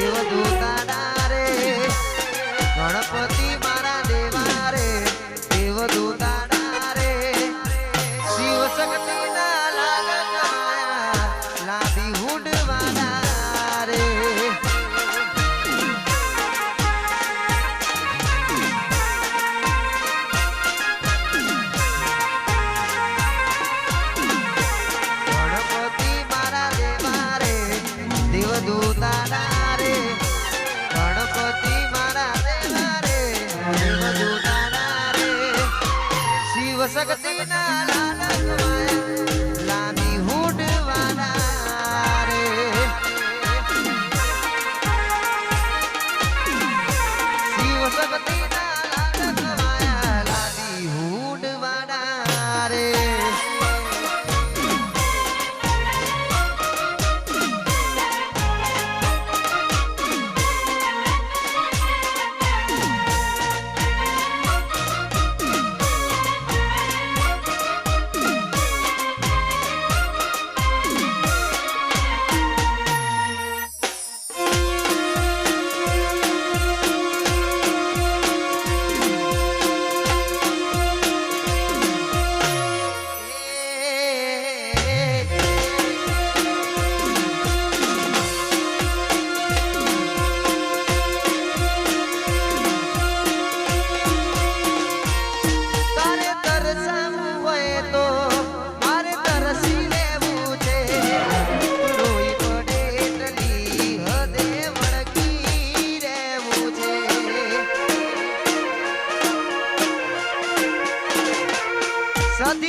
Viva Dura. શક્તિ ના લાલ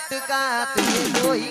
અટકાત જોઈ